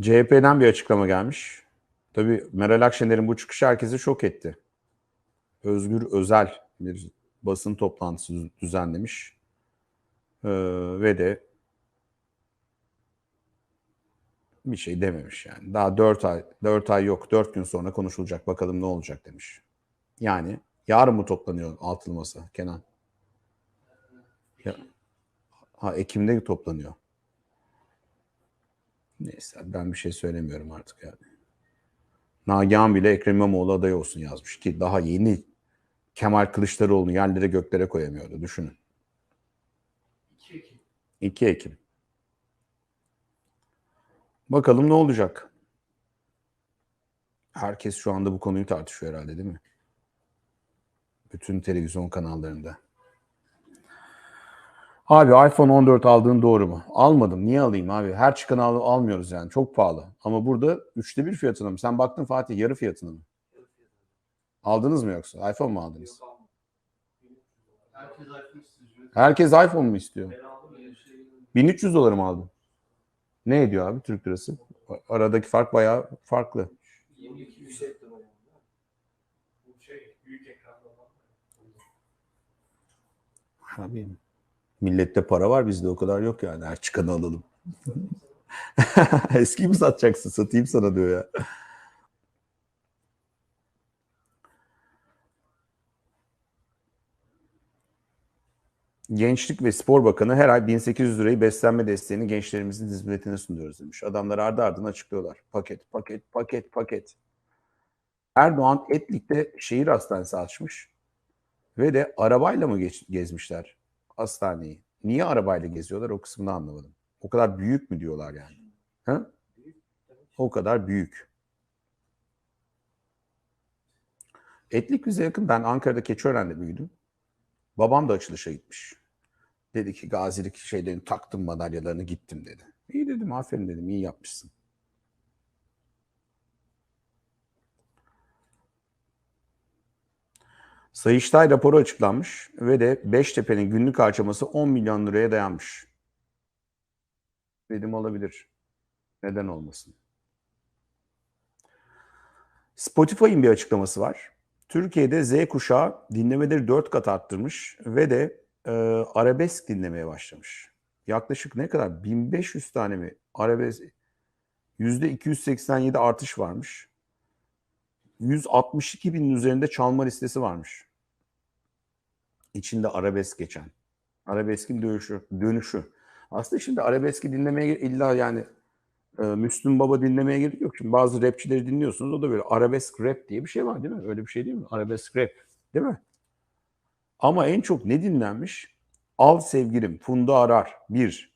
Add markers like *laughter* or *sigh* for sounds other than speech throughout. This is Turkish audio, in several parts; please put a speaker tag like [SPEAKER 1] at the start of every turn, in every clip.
[SPEAKER 1] CHP'den bir açıklama gelmiş. Tabii Meral Akşener'in bu çıkışı herkesi şok etti. Özgür Özel bir basın toplantısı düzenlemiş. Ee, ve de bir şey dememiş yani. Daha 4 ay 4 ay yok. 4 gün sonra konuşulacak. Bakalım ne olacak demiş. Yani yarın mı toplanıyor altılı masa Kenan? Ya, ha Ekim'de toplanıyor. Neyse ben bir şey söylemiyorum artık yani. Nagihan bile Ekrem İmamoğlu aday olsun yazmış ki daha yeni Kemal Kılıçdaroğlu'nu yerlere göklere koyamıyordu düşünün.
[SPEAKER 2] 2 Ekim.
[SPEAKER 1] 2 Ekim. Bakalım ne olacak? Herkes şu anda bu konuyu tartışıyor herhalde değil mi? Bütün televizyon kanallarında. Abi iPhone 14 aldığın doğru mu? Almadım. Niye alayım abi? Her çıkanı al, almıyoruz yani. Çok pahalı. Ama burada üçte bir fiyatına mı? Sen baktın Fatih yarı fiyatına mı? Aldınız mı yoksa? iPhone mu aldınız?
[SPEAKER 2] Herkes iPhone istiyor.
[SPEAKER 1] Herkes iPhone mu istiyor?
[SPEAKER 2] Ben aldım ya şey.
[SPEAKER 1] 1300 dolar mı aldın? Ne ediyor abi Türk lirası? Aradaki fark bayağı farklı.
[SPEAKER 2] 22 yüksek lira. Bu şey büyük ekranda olan.
[SPEAKER 1] Abi millette para var bizde o kadar yok yani. Her çıkanı alalım. *laughs* Eski mi satacaksın? Satayım sana diyor ya. Gençlik ve Spor Bakanı her ay 1800 lirayı beslenme desteğini gençlerimizin hizmetine sunuyoruz demiş. Adamlar ardı ardına açıklıyorlar. Paket, paket, paket, paket. Erdoğan Etlik'te şehir hastanesi açmış. Ve de arabayla mı geç- gezmişler hastaneyi? Niye arabayla geziyorlar o kısmını anlamadım. O kadar büyük mü diyorlar yani? Ha? O kadar büyük. Etlik bize yakın. Ben Ankara'da Keçiören'de büyüdüm. Babam da açılışa gitmiş. Dedi ki gazilik şeylerini taktım madalyalarını gittim dedi. İyi dedim aferin dedim iyi yapmışsın. Sayıştay raporu açıklanmış ve de Beştepe'nin günlük harcaması 10 milyon liraya dayanmış. Dedim olabilir. Neden olmasın? Spotify'ın bir açıklaması var. Türkiye'de Z kuşağı dinlemeleri 4 kat arttırmış ve de e, arabesk dinlemeye başlamış. Yaklaşık ne kadar? 1500 tane mi? Arabesk %287 artış varmış. 162 binin üzerinde çalma listesi varmış. İçinde arabesk geçen. Arabeskin dönüşü. dönüşü. Aslında şimdi arabeski dinlemeye illa yani e, Müslüm Baba dinlemeye gerek yok. Şimdi bazı rapçileri dinliyorsunuz. O da böyle arabesk rap diye bir şey var değil mi? Öyle bir şey değil mi? Arabesk rap. Değil mi? Ama en çok ne dinlenmiş? Al sevgilim, Funda Arar. Bir.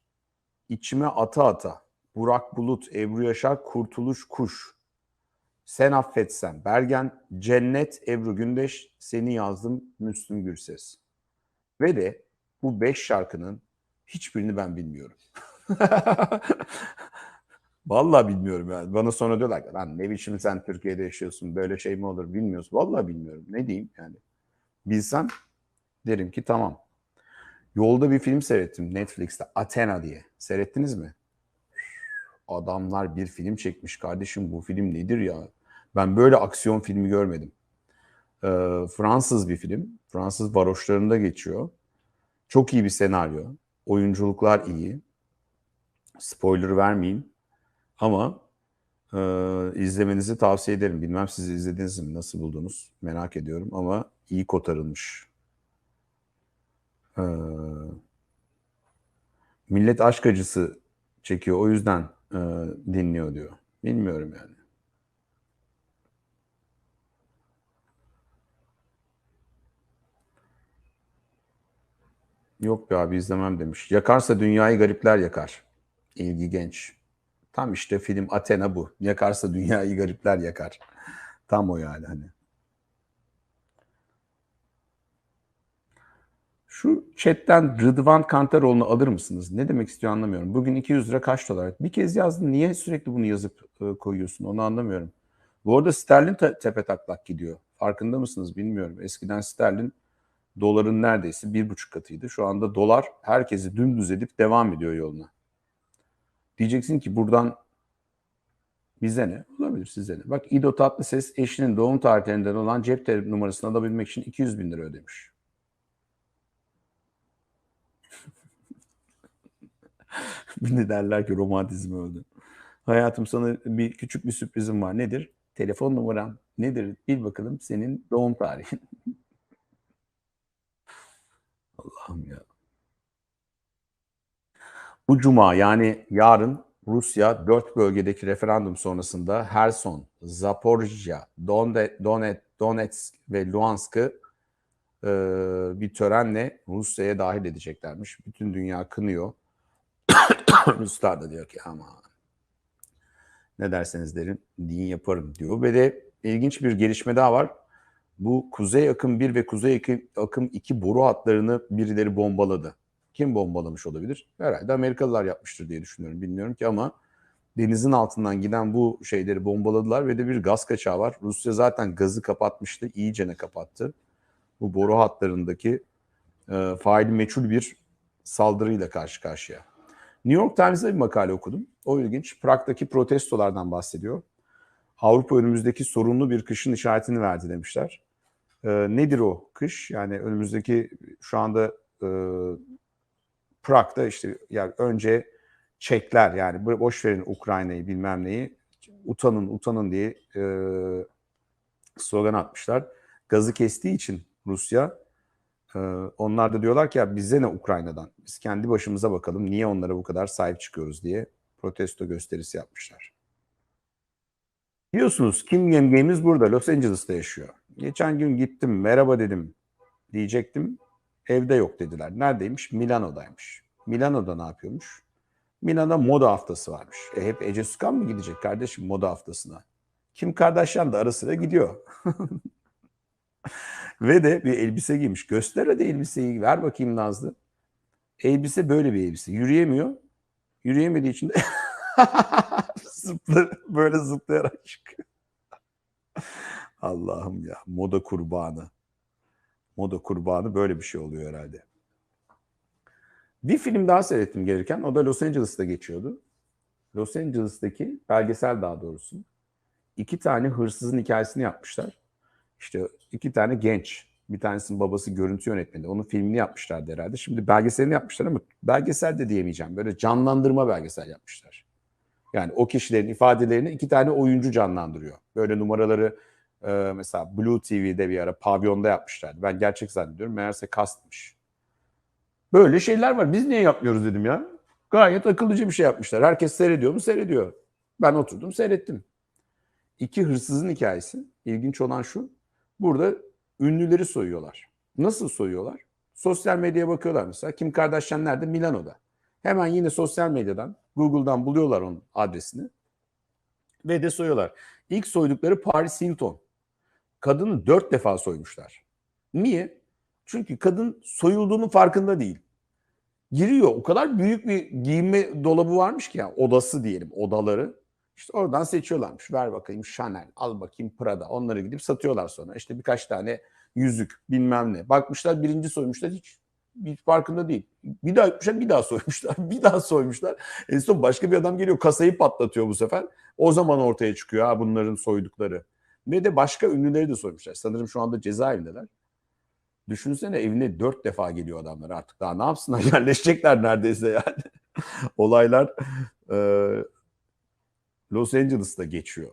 [SPEAKER 1] İçime ata ata. Burak Bulut, Ebru Yaşar, Kurtuluş Kuş. Sen affetsen. Bergen, Cennet, Ebru Gündeş, Seni yazdım, Müslüm Gürses. Ve de bu beş şarkının hiçbirini ben bilmiyorum. *laughs* Vallahi bilmiyorum yani. Bana sonra diyorlar ki lan ne biçim sen Türkiye'de yaşıyorsun böyle şey mi olur bilmiyorsun. Vallahi bilmiyorum. Ne diyeyim yani. Bilsem derim ki tamam. Yolda bir film seyrettim Netflix'te Athena diye. Seyrettiniz mi? Adamlar bir film çekmiş kardeşim bu film nedir ya? Ben böyle aksiyon filmi görmedim. Ee, Fransız bir film. Fransız varoşlarında geçiyor. Çok iyi bir senaryo. Oyunculuklar iyi. Spoiler vermeyeyim. Ama e, izlemenizi tavsiye ederim. Bilmem siz izlediniz mi? Nasıl buldunuz? Merak ediyorum ama iyi kotarılmış. Ee, millet aşk acısı çekiyor. O yüzden e, dinliyor diyor. Bilmiyorum yani. Yok be abi izlemem demiş. Yakarsa dünyayı garipler yakar. İlgi genç. Tam işte film Athena bu. Yakarsa dünyayı garipler yakar. Tam o yani hani. Şu chatten Rıdvan Kantaroğlu'nu alır mısınız? Ne demek istiyor anlamıyorum. Bugün 200 lira kaç dolar? Bir kez yazdın. Niye sürekli bunu yazıp e, koyuyorsun? Onu anlamıyorum. Bu arada sterlin te- tepe taklak gidiyor. Farkında mısınız bilmiyorum. Eskiden sterlin doların neredeyse bir buçuk katıydı. Şu anda dolar herkesi dümdüz edip devam ediyor yoluna. Diyeceksin ki buradan Bize ne? Olabilir size ne? Bak İdo Tatlıses eşinin doğum tarihlerinden olan cep telefonu numarasını alabilmek için 200 bin lira ödemiş. *laughs* De derler ki romantizm öldü. Hayatım sana bir küçük bir sürprizim var. Nedir? Telefon numaram. Nedir? Bil bakalım senin doğum tarihin. *laughs* Allah'ım ya. Bu cuma yani yarın Rusya dört bölgedeki referandum sonrasında Herson, Zaporijya, Donet, Donetsk ve Luhansk'ı e, bir törenle Rusya'ya dahil edeceklermiş. Bütün dünya kınıyor. *coughs* Ruslar da diyor ki ama ne derseniz derin din yaparım diyor. Ve de ilginç bir gelişme daha var. Bu Kuzey Akım 1 ve Kuzey Akım- Akım 2 boru hatlarını birileri bombaladı. Kim bombalamış olabilir? Herhalde Amerikalılar yapmıştır diye düşünüyorum. Bilmiyorum ki ama denizin altından giden bu şeyleri bombaladılar ve de bir gaz kaçağı var. Rusya zaten gazı kapatmıştı. iyicene kapattı. Bu boru hatlarındaki e, faili meçhul bir saldırıyla karşı karşıya. New York Times'da bir makale okudum. O ilginç. Prag'daki protestolardan bahsediyor. Avrupa önümüzdeki sorunlu bir kışın işaretini verdi demişler. E, nedir o kış? Yani önümüzdeki şu anda e, Prag'da işte yani önce Çekler yani bo- boş verin Ukrayna'yı bilmem neyi utanın utanın diye e, slogan atmışlar. Gazı kestiği için Rusya e, onlar da diyorlar ki ya bize ne Ukrayna'dan biz kendi başımıza bakalım niye onlara bu kadar sahip çıkıyoruz diye protesto gösterisi yapmışlar. Biliyorsunuz Kim yengemiz burada Los Angeles'ta yaşıyor. Geçen gün gittim merhaba dedim diyecektim. Evde yok dediler. Neredeymiş? Milano'daymış. Milano'da ne yapıyormuş? Milano'da moda haftası varmış. E hep Ece Sükan mı gidecek kardeşim moda haftasına? Kim Kardashian da ara sıra gidiyor. *laughs* Ve de bir elbise giymiş. Göster hadi elbiseyi. Ver bakayım Nazlı. Elbise böyle bir elbise. Yürüyemiyor. Yürüyemediği için de *laughs* böyle zıplayarak çıkıyor. Allah'ım ya. Moda kurbanı. Moda kurbanı böyle bir şey oluyor herhalde. Bir film daha seyrettim gelirken. O da Los Angeles'ta geçiyordu. Los Angeles'taki belgesel daha doğrusu. iki tane hırsızın hikayesini yapmışlar. İşte iki tane genç. Bir tanesinin babası görüntü yönetmeni. Onun filmini yapmışlardı herhalde. Şimdi belgeselini yapmışlar ama belgesel de diyemeyeceğim. Böyle canlandırma belgesel yapmışlar. Yani o kişilerin ifadelerini iki tane oyuncu canlandırıyor. Böyle numaraları e, mesela Blue TV'de bir ara pavyonda yapmışlardı. Ben gerçek zannediyorum. Meğerse kastmış. Böyle şeyler var. Biz niye yapmıyoruz dedim ya. Gayet akıllıca bir şey yapmışlar. Herkes seyrediyor mu? Seyrediyor. Ben oturdum seyrettim. İki hırsızın hikayesi. İlginç olan şu. Burada ünlüleri soyuyorlar. Nasıl soyuyorlar? Sosyal medyaya bakıyorlar mesela. Kim Kardashian nerede? Milano'da. Hemen yine sosyal medyadan, Google'dan buluyorlar onun adresini. Ve de soyuyorlar. İlk soydukları Paris Hilton. Kadını dört defa soymuşlar. Niye? Çünkü kadın soyulduğunun farkında değil. Giriyor. O kadar büyük bir giyinme dolabı varmış ki ya odası diyelim odaları. İşte oradan seçiyorlarmış. Ver bakayım Chanel, al bakayım Prada. Onları gidip satıyorlar sonra. İşte birkaç tane yüzük bilmem ne. Bakmışlar birinci soymuşlar hiç hiç farkında değil. Bir daha yapmışlar bir daha soymuşlar. *laughs* Bir daha soymuşlar. En son başka bir adam geliyor kasayı patlatıyor bu sefer. O zaman ortaya çıkıyor ha bunların soydukları. Ve de başka ünlüleri de soymuşlar. Sanırım şu anda cezaevindeler. Düşünsene evine dört defa geliyor adamlar artık. Daha ne yapsınlar? *laughs* Yerleşecekler neredeyse yani. *laughs* Olaylar e, Los Angeles'ta geçiyor.